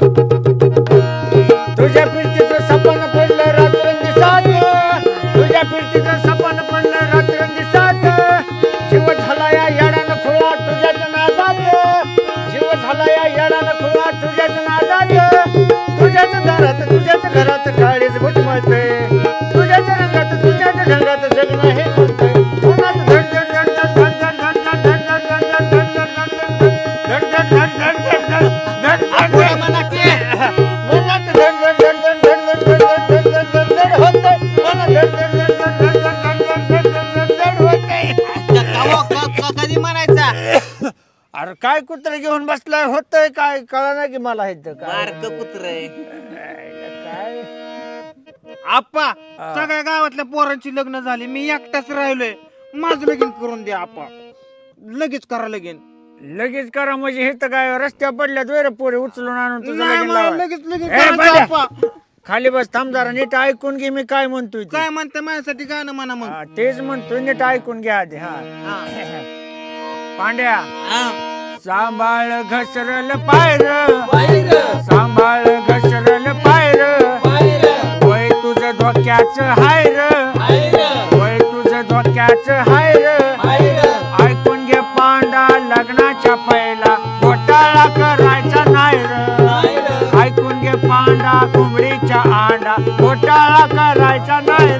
तुझ्या फिरतीचं सपन पडलं रात्रंदिसात तुझ्या फिरतीचं सपन पडलं रात्रंदिसात जीव झाला या येडानं खुळा तुझ्याच नादात जीव झाला या येडानं खुळा तुझ्याच नादात कधी म्हणायचा अरे काय कुत्र घेऊन बसलाय होतंय काय कळा ना की मला हे तर काय बारक कुत्र काय आप्पा सगळ्या गावातल्या पोरांची लग्न झाली मी एकटाच राहिलोय माझं लगीन करून द्या आप्पा लगेच करा लगीन लगेच करा म्हणजे हे तर काय रस्त्यावर पडल्या द्वेर पोरे उचलून आणून तुझं नाही लगीन मला लावाय. लगेच लगीन ए, करायचं बाजा. आप्पा खाली बस थांब जरा नीट ऐकून घे मी काय म्हणतोय ते. काय म्हणते माझ्यासाठी गाणं म्हणा मग हा, तेच म्हणतोय नीट ऐकून घ्या आधी हा हा. पांड्या हा. सांभाळ घसरल पायर सांभाळ घे पांडा कोंबडीच्या आंडा घोटाळा करायचा नाही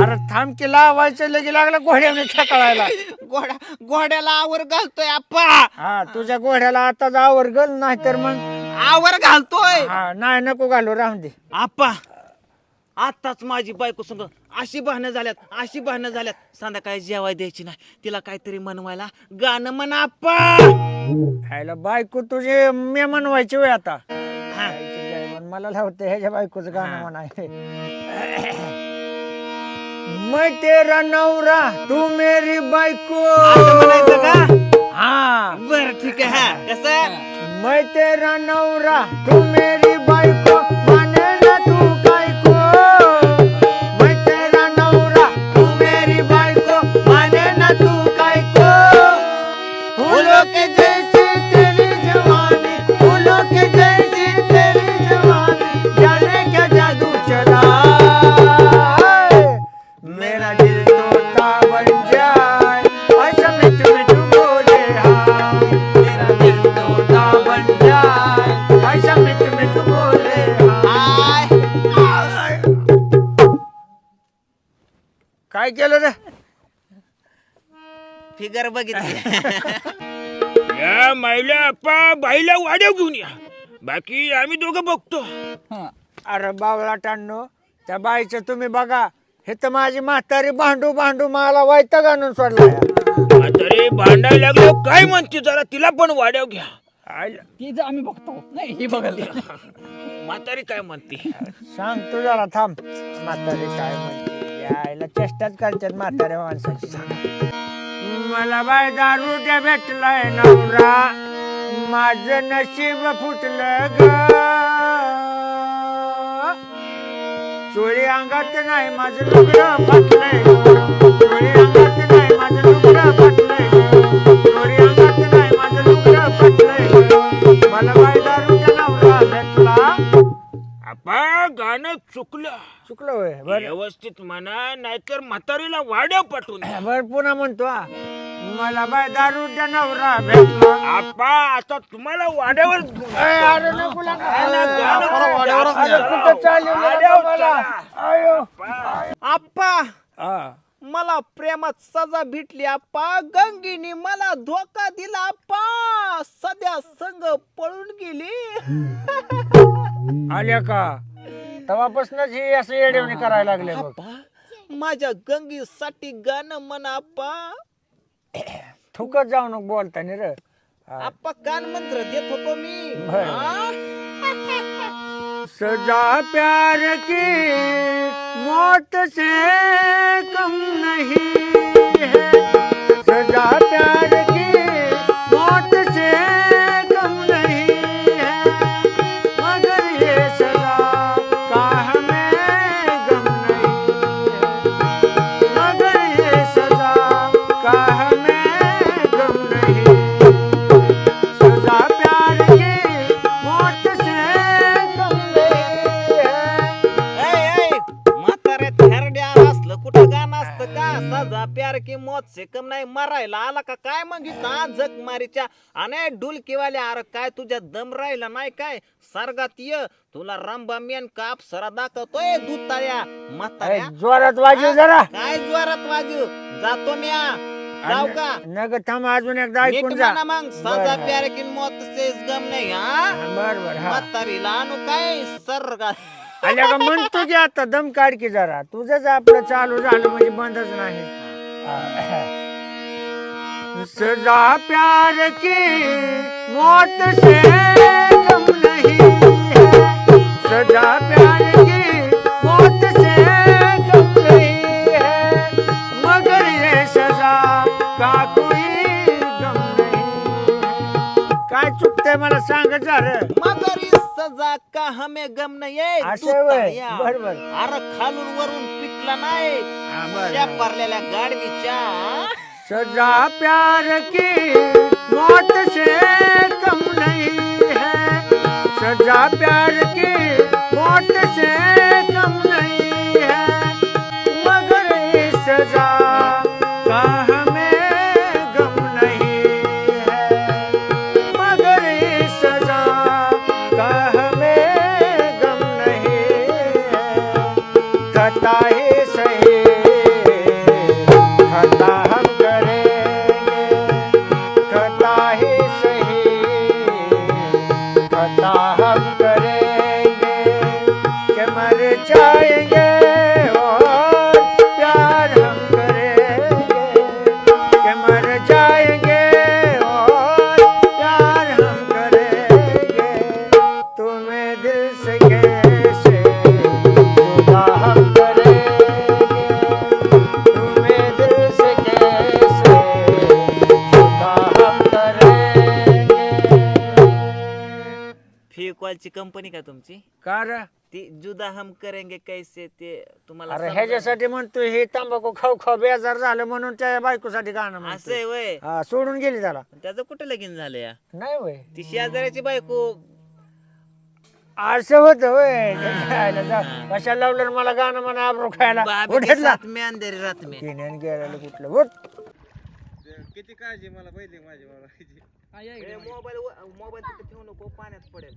अरे थांब की लावायचं लगे लागला घोड्याने छकळायला घोडा घोड्याला आवर घालतोय आप्पा. हा तुझ्या घोड्याला आता जावर गल नाही तर मग आवर घालतोय. हा नाही नको घालू राहून दे. आप्पा आताच माझी बायको संग अशी भांडणं झाल्यात अशी भांडणं झाल्यात. संध्याकाळी जेवाय द्यायची नाही तिला काहीतरी मनवायला गाणं म्हणा आप्पा. खायला बायको तुझे मी म्हणवायची वय आता. हा. खायची काय म्हण, मला लावते ह्याच्या बायकोचं गाणं म्हणाय. मैं तेरा नवरा तू मेरी बायको. असं म्हणायचं का? हा. बर ठीक आहे. हा. कसं? मैं तेरा नवरा तू मेरी काय केलं रे? फिगर बघितली. या माईला आप्पा बाईला वाड्याव घेऊन या. बाकी आम्ही दोघं बघतो. अरे बावळा टांनो त्या बाईचं तुम्ही बघा. हे तर माझी म्हातारी भांडू भांडू मला वैताग आणून सोडला म्हातारे भांडायला लागलो काय म्हणते जरा तिला पण वाड्याव घ्या. आयला, आम्ही बघतो. नाही ही बघायला. म्हातारी काय म्हणते? सांग तू जरा थांब. म्हातारी काय म्हणते? यायला चेष्टाच करतात म्हाताऱ्या माणसाची. मला बाय दारू द्या भेटलाय नवरा. माझं नशीब फुटलं ग. चोळी अंगात नाही माझं लुगडं फाटलंय चोळी अंगात नाही माझं लुगडं फाटलं गाणं चुकलं चुकलं होय बर व्यवस्थित म्हणा नाहीतर म्हातारीला वाड्याव पाठवून द्या. बर पुन्हा म्हणतो हा. मला बाय दारुड्या नवरा भेटला आप्पा आता तुम्हाला वाड्यावर घेऊन ए, जातो. अरे नको लागा. गाणं, अरे, गाणं, अरे, वाड्यावरच अरे, न्या. कुठं चालली वाड्यावर मला? चला. अयो. आप्पा हा. मला प्रेमात सजा भेटली आप्पा गंगीनी मला धोका दिला आप्पा सध्या संग पळून गेली आल्या का तेव्हापासूनच हे असं येडवणी करायला लागले बघ आप्पा माझ्या गंगीसाठी गाणं म्हणा आप्पा थुकत जाऊ नको बोलताना रे. आप्पा कान मंत्र देत होतो मी बरं. हा? सजा प्यार की मौत से कम नहीं है सजा प्यार प्यार की मौत से कम नाही मारायला आला का काय मग इथं? जग मारीच्या आणि डुलकीवाले अरे काय तुझ्या दम राहिला नाही काय? सर्गात ये तुला रामबा मेन काप सरा दाखवतोय ए, म्हाताऱ्या? जोरात वाजव जरा. काय ज्वारात वाजू जातो म्या. जाऊ का? नग थांब अजून एकदा ऐकून जा. म्हणा मग सजा बरं. प्यार की मौत से गम नाही हा? बर बर हा. म्हातारीला आणू काय? सर्गात आल्या का म्हणतो की आता दम काढ की जरा. तुझंच आपलं चालू झालं म्हणजे बंदच नाही. सजा प्यार की मौत से कम नहीं सजा प्यार की मौत से कम नहीं है. मगर ये सजा का कोई गम नहीं काय चुकतंय मला सांग जर मगर सजा का हमें गम नाही आहे. असं तू व्हय. अरे खालून वरून पिकला नाही हा, बरं, त्या बरं. परलेल्या गाडवीच्या सजा प्यार की मौत से कम नहीं है सजा प्यार फेकॉलची कंपनी का तुमची? का रे? ती जुदा हम करेंगे कैसे ते तुम्हाला अरे? ह्याच्यासाठी म्हणतो हे तंबाखू खाऊ खाऊ बेजार झालं म्हणून त्या बायकोसाठी गाणं असं म्हणतोय. आहे वय. हा सोडून गेली त्याला. त्याचं कुठं लगीन झालं या? नाही वय. ती शेजाऱ्याची बायको. असं होत कशा लावलं मला गाणं म्हणा आबरू खायला? बाबी के उठेल ना साथ में अंधेरी रात में. तिने गेलेलं कुठलं? उठ. किती काळजी मला पहिली माझी मला. मोबाईल मोबाईल ठेवू नको पाण्यात पडेल.